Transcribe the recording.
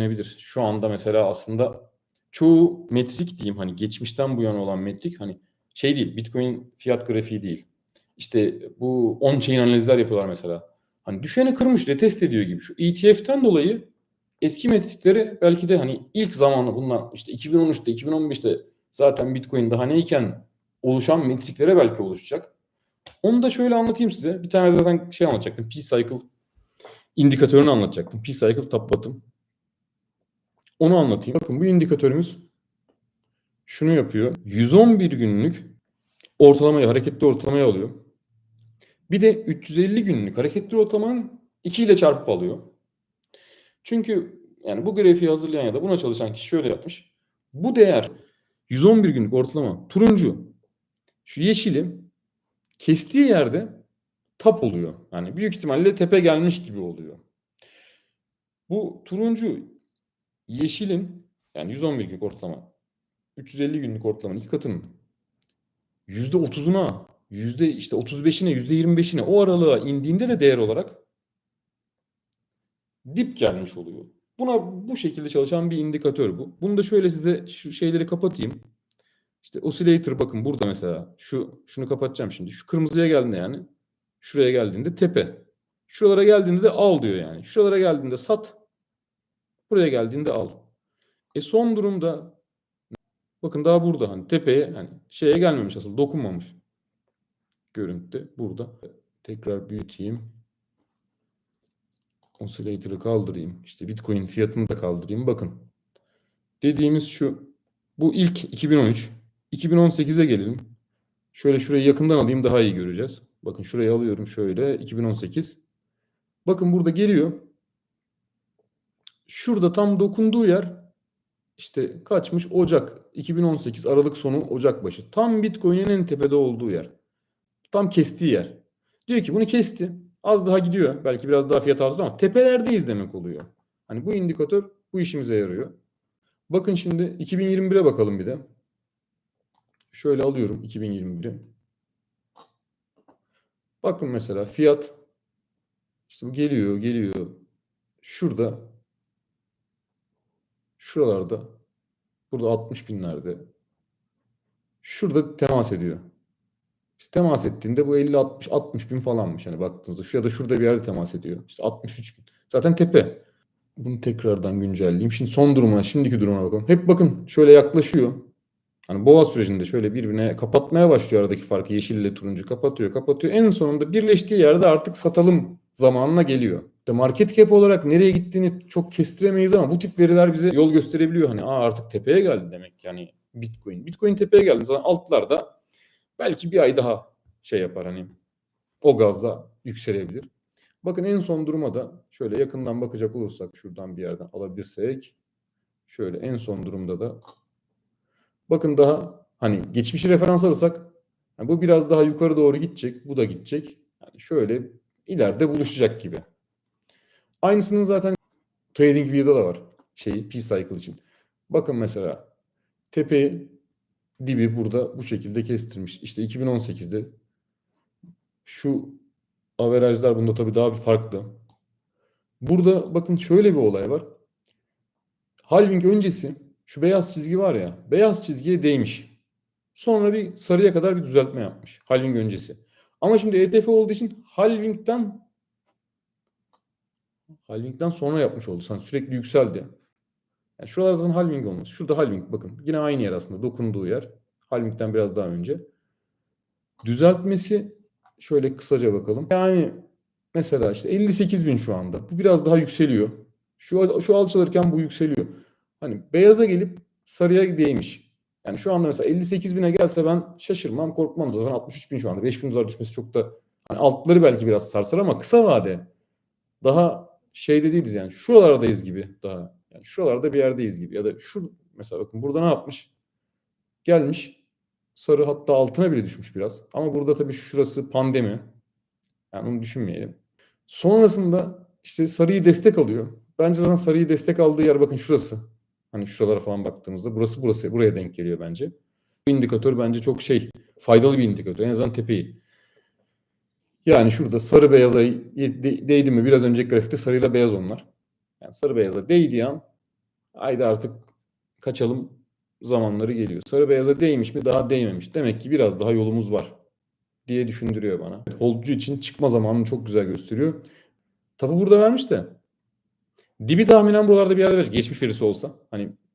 düşünebilir. Şu anda mesela aslında çoğu metrik diyeyim hani geçmişten bu yana olan metrik hani şey değil Bitcoin fiyat grafiği değil. İşte bu on-chain analizler yapıyorlar mesela. Hani düşeni kırmış retest ediyor gibi. Şu ETF'ten dolayı eski metrikleri belki de hani ilk zamanla bundan işte 2013'te 2015'te zaten Bitcoin daha neyken oluşan metriklere belki oluşacak. Onu da şöyle anlatayım size. Bir tane zaten şey anlatacaktım. P-Cycle indikatörünü anlatacaktım. P-Cycle top bottom. Onu anlatayım. Bakın bu indikatörümüz şunu yapıyor. 111 günlük ortalamayı, hareketli ortalamayı alıyor. Bir de 350 günlük hareketli ortalamanın 2 ile çarpıp alıyor. Çünkü yani bu grafiği hazırlayan ya da buna çalışan kişi şöyle yapmış. Bu değer 111 günlük ortalama turuncu. Şu yeşili kestiği yerde tap oluyor. Yani büyük ihtimalle tepe gelmiş gibi oluyor. Bu turuncu yeşilin yani 111 günlük ortalama 350 günlük ortalamanın iki katının %30'una yüzde işte 35'ine yüzde 25'ine o aralığa indiğinde de değer olarak dip gelmiş oluyor. Buna bu şekilde çalışan bir indikatör bu. Bunu da şöyle size şu şeyleri kapatayım. İşte oscillator bakın burada mesela şu şunu kapatacağım şimdi. Şu kırmızıya geldiğinde yani şuraya geldiğinde tepe. Şuralara geldiğinde de al diyor yani. Şuralara geldiğinde sat. Buraya geldiğinde al. E son durumda bakın daha burada hani tepeye hani şeye gelmemiş asıl dokunmamış. Görüntüde burada. Tekrar büyüteyim. Oscillator'ı kaldırayım. İşte Bitcoin fiyatını da kaldırayım. Bakın. Dediğimiz şu. Bu ilk 2013. 2018'e gelelim. Şöyle şurayı yakından alayım daha iyi göreceğiz. Bakın şurayı alıyorum şöyle 2018. Bakın burada geliyor. Şurada tam dokunduğu yer işte kaçmış Ocak 2018 Aralık sonu Ocak başı. Tam Bitcoin'in en tepede olduğu yer. Tam kestiği yer. Diyor ki bunu kesti. Az daha gidiyor. Belki biraz daha fiyat artar ama tepelerdeyiz demek oluyor. Hani bu indikatör bu işimize yarıyor. Bakın şimdi 2021'e bakalım bir de. Şöyle alıyorum 2021'i. Bakın mesela fiyat işte bu geliyor, geliyor. Şurada şuralarda burada 60 binlerde şurada temas ediyor. İşte temas ettiğinde bu 50 60 60 bin falanmış hani baktığınızda. Şu ya da şurada bir yerde temas ediyor. İşte 63 bin. Zaten tepe. Bunu tekrardan güncelleyeyim. Şimdi son duruma, şimdiki duruma bakalım. Hep bakın şöyle yaklaşıyor. Hani boğa sürecinde şöyle birbirine kapatmaya başlıyor aradaki farkı. Yeşil ile turuncu kapatıyor, kapatıyor. En sonunda birleştiği yerde artık satalım zamanına geliyor. İşte market cap olarak nereye gittiğini çok kestiremeyiz ama bu tip veriler bize yol gösterebiliyor. Hani Aa, artık tepeye geldi demek yani Bitcoin. Bitcoin tepeye geldi. Zaten altlarda belki bir ay daha şey yapar hani o gazda yükselebilir. Bakın en son duruma da şöyle yakından bakacak olursak şuradan bir yerden alabilirsek şöyle en son durumda da bakın daha hani geçmişi referans alırsak yani bu biraz daha yukarı doğru gidecek. Bu da gidecek. Yani şöyle ileride buluşacak gibi. Aynısının zaten TradingView'da da var. Şeyi P-Cycle için. Bakın mesela tepeyi dibi burada bu şekilde kestirmiş. İşte 2018'de şu averajlar bunda tabii daha bir farklı. Burada bakın şöyle bir olay var. Halving öncesi şu beyaz çizgi var ya beyaz çizgiye değmiş. Sonra bir sarıya kadar bir düzeltme yapmış. Halving öncesi. Ama şimdi ETF olduğu için halving'den halving'den sonra yapmış oldu. Sanki sürekli yükseldi. Yani şuralar zaten halving olmaz. Şurada halving bakın. Yine aynı yer aslında. Dokunduğu yer. Halving'den biraz daha önce. Düzeltmesi şöyle kısaca bakalım. Yani mesela işte 58 bin şu anda. Bu biraz daha yükseliyor. Şu, şu alçalırken bu yükseliyor. Hani beyaza gelip sarıya değmiş. Yani şu anda mesela 58 bine gelse ben şaşırmam, korkmam. Zaten 63 bin şu anda. 5 bin dolar düşmesi çok da hani altları belki biraz sarsar ama kısa vade daha şeyde değiliz yani. Şuralardayız gibi daha. Yani şuralarda bir yerdeyiz gibi. Ya da şu mesela bakın burada ne yapmış? Gelmiş sarı hatta altına bile düşmüş biraz. Ama burada tabii şurası pandemi. Yani onu düşünmeyelim. Sonrasında işte sarıyı destek alıyor. Bence zaten sarıyı destek aldığı yer bakın şurası. Hani şuralara falan baktığımızda burası burası buraya denk geliyor bence. Bu indikatör bence çok şey faydalı bir indikatör. En azından tepeyi. Yani şurada sarı beyaza değdi mi biraz önceki grafikte sarıyla beyaz onlar. Yani sarı beyaza değdiği an haydi artık kaçalım zamanları geliyor. Sarı beyaza değmiş mi daha değmemiş. Demek ki biraz daha yolumuz var diye düşündürüyor bana. Holdcu için çıkma zamanını çok güzel gösteriyor. Tapu burada vermiş de Dibi tahminen buralarda bir yerde verir. Geçmiş verisi olsa. Hani